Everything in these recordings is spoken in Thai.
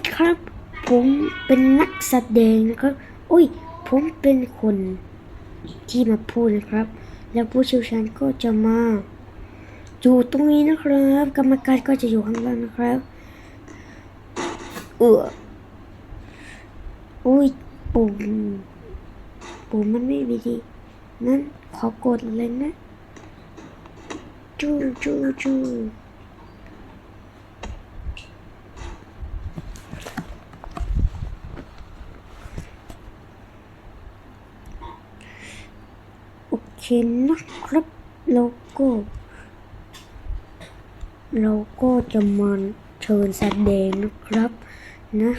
สครับ ผมเป็นนักแสดงนะครับอุ้ย ผมเป็นคนที่มาพูดนะครับ แล้วผู้เชี่ยวชาญก็จะมาอยู่ตรงนี้นะครับ กรรมการก็จะอยู่ข้างล่างนะครับ เอออุ้ยปุ่มปุ่มมันไม่ดีนั้นขอกดเลยนะจูจูจู โอเคนะครับแล้วก็เราก็จะมาเชิญแสดงนะครับนะ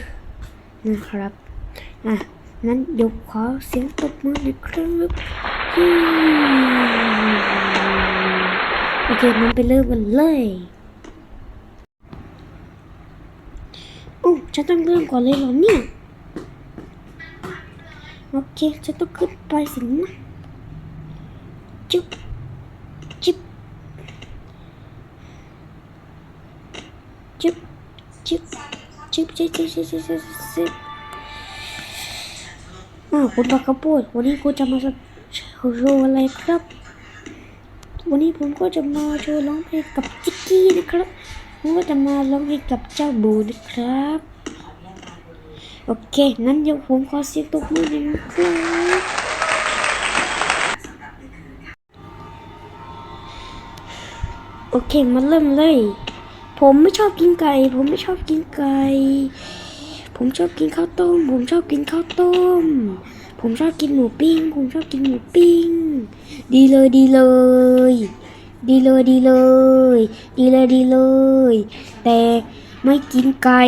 นะครับอะนั้นเดี๋ยวขอเสียงตบมือหนะครับโอเคมันไปเริ่มกันเลยโอ้ฉันต้องเริ่มก่อนเลยเหรอเนี่ย โอเคฉันต้องขึ้นไปสินะ จุ๊บจุ๊บจุ๊บจุ๊บจุ๊บจุ๊บจุ๊บจุ๊บจุ๊บจุ๊บจุ๊บอ้าวคุณบักกระโปดวันนี้คุณจะมาโชว์อะไรครับ วันนี้ผมก็จะมาโชว์ร้องเพลงกับจิกกี้นะครับผมก็จะมาร้องเพลงกับเจ้าบูนะครับ โอเค นั้นเดี๋ยวผมขอเสียงตบมือหน่อยนะครับ โอเคมาเริ่มเลย ผมไม่ชอบกินไก่ ผมไม่ชอบกินไก่ ผมชอบกินข้าวต้ม ผมชอบกินข้าวต้ม ผมชอบกินหมูปิ้ง ผมชอบกินหมูปิ้ง ดีเลยดีเลย ดีเลยดีเลย ดีเลยดีเลย แต่ไม่กินไก่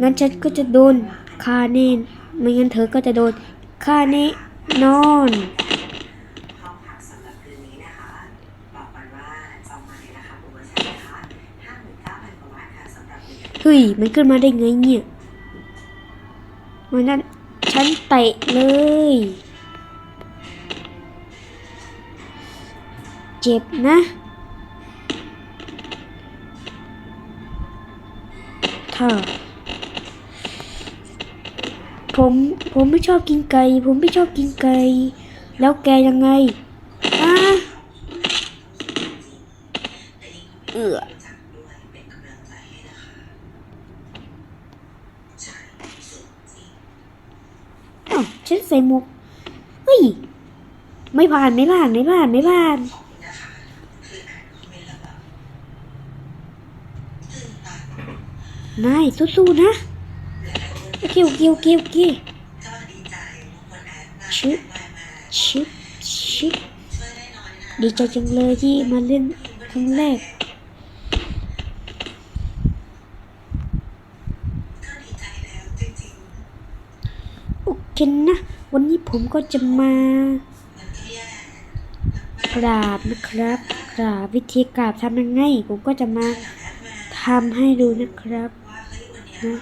งั้นฉันก็จะโดนฆ่าแน่ไม่งั้นเธอก็จะโดนฆ่าแน่นอน เฮ้ย มันขึ้นมาได้ไงเนี่ยวันนั้นฉันเตะเลย เจ็บนะถ้าผม ผมไม่ชอบกินไก่ ผมไม่ชอบกินไก่ แล้วแกยังไงอะ ฉันใส่หมวกเฮ้ย ไม่ผ่านไม่ผ่านไม่ผ่านไม่ผ่านนายสู้ๆนะโอเคโอเคโอเคโอเคชิบชิบชิบดีใจจังเลยที่มาเล่นครั้งแรก โอเคนะ วันนี้ผมก็จะมากราบนะครับกราบวิธีกราบทำยังไงผมก็จะมาทำให้ดูนะครับว่าเฮ้ยวันนี้นะ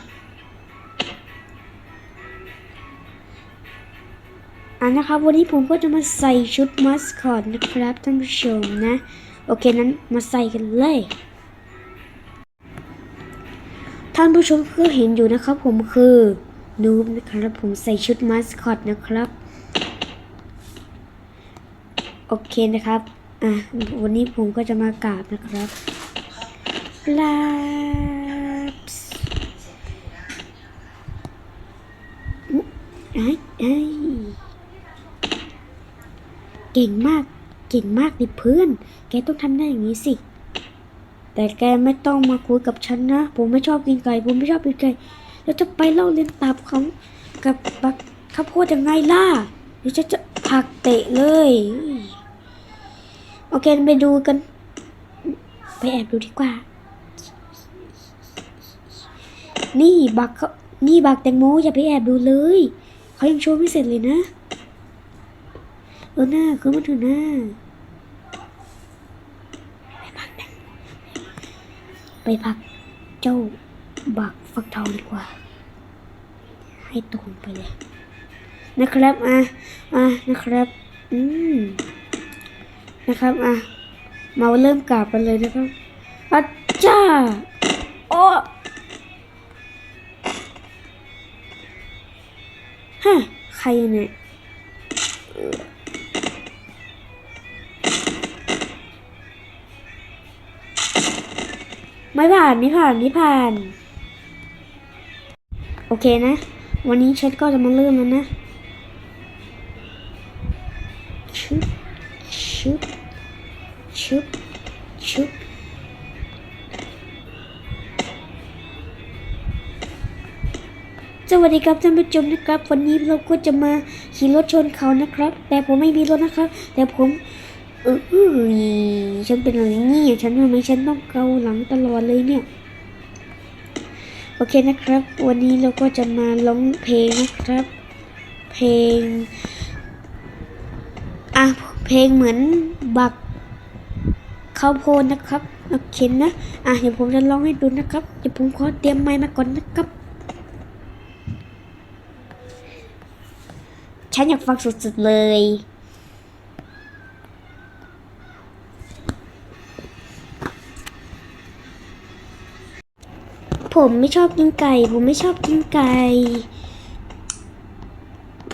อ่านะครับวันนี้ผมก็จะมาใส่ชุดมัสคอตนะครับท่านผู้ชมนะ โอเคนั้นมาใส่กันเลย ท่านผู้ชมก็เห็นอยู่นะครับผมคือ นูบนะครับ ผมใส่ชุดมัสคอตนะครับ โอเคนะครับ อะ วันนี้ผมก็จะมากราบนะครับกราบไอ้ไอ้ยเก่งมาก เก่งมากดิเพื่อน แกต้องทำได้อย่างนี้สิแต่แกไม่ต้องมาคุยกับฉันนะ ผมไม่ชอบกินไก่ ผมไม่ชอบกินไก่ แล้วจะไปเล่าเรียนตับของกับบักข้าวโพดยังไงล่ะเดี๋ยวฉันจะผักเตะเลย โอเคไปดูกัน ไปแอบดูดีกว่า นี่บักเขานี่บักแตงโมอย่าไปแอบดูเลยเขายังโชว์ไม่เสร็จเลยนะเออหน้าเขามาเถอะหน้าไปพักเจ้าบักฟักทองดีกว่า ให้ตูนไปเลย นะครับอะอะนะครับ อืมนะครับอะมาเริ่มกราบกันเลยนะครับอาจ้าโอ้ใครเนี่ยไม่ผ่านไม่ผ่านไม่ผ่าน โอเคนะ วันนี้ฉันก็จะมาเริ่มแล้วนะชึบชึบชึบชึบสวัสดีครับท่านผู้ชมนะครับ วันนี้เราก็จะมาขี่รถชนเขานะครับ แต่ผมไม่มีรถนะครับ แต่ผมเออฉันเป็นอะไรเนี่ยฉันทำไมฉันต้องเกาหลังตลอดเลยเนี่ย โอเคนะครับ วันนี้เราก็จะมาร้องเพลงนะครับ เพลง อะ เพลงเหมือนบักข้าวโพดนะครับ โอเคนะ อะ เดี๋ยวผมจะร้องให้ดูนะครับ เดี๋ยวผมขอเตรียมไมค์มาก่อนนะครับ ฉันอยากฟังสุดๆเลย ผมไม่ชอบกินไก่ ผมไม่ชอบกินไก่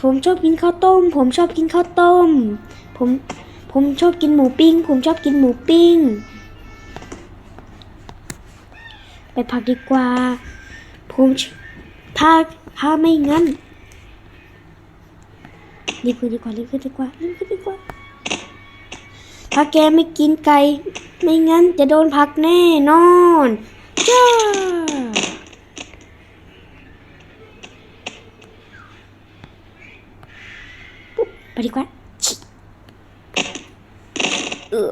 ผมชอบกินข้าวต้ม ผมชอบกินข้าวต้ม ผม ผมชอบกินหมูปิ้ง ผมชอบกินหมูปิ้ง ไปพักดีกว่า ผมถ้าถ้าไม่งั้นรีบขึ้นดีกว่ารีบขึ้นดีกว่ารีบขึ้นดีกว่า ถ้าแกไม่กินไก่ ไม่งั้นจะโดนพักแน่นอน จ้า ปุ๊บ ไปดีกว่าชิเออ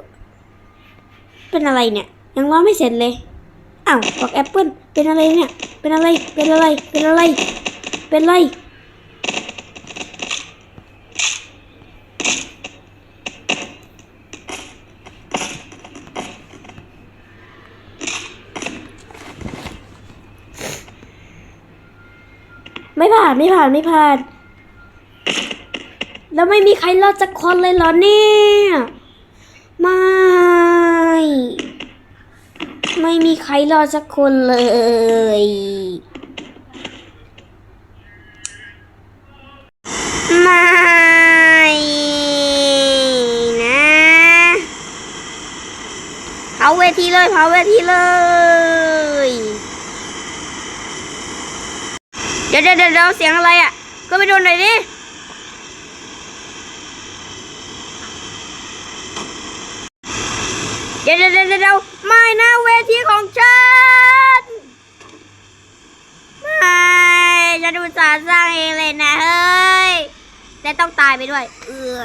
เป็นอะไรเนี่ย ยังร้องไม่เสร็จเลยอ้าวบอกแอปเปิลเป็นอะไรเนี่ย เป็นอะไร เป็นอะไร เป็นอะไร เป็นอะไร ไม่ผ่าน ไม่ผ่าน ไม่ผ่าน แล้วไม่มีใครรอดสักคนเลยเหรอเนี่ย ไม่ ไม่มีใครรอดสักคนเลย ไม่นะ เผาเวทีเลย เผาเวทีเลยเดี๋ยวเดี๋ยวเดี๋ยวเสียงอะไรอะ ก็ไปโดนหน่อยดิ เดี๋ยวเดี๋ยวเดี๋ยวไม่นะเวทีของฉัน ไม่ฉันอุตส่าห์สร้างเองเลยนะเฮ้ยแต่ต้องตายไปด้วย เออ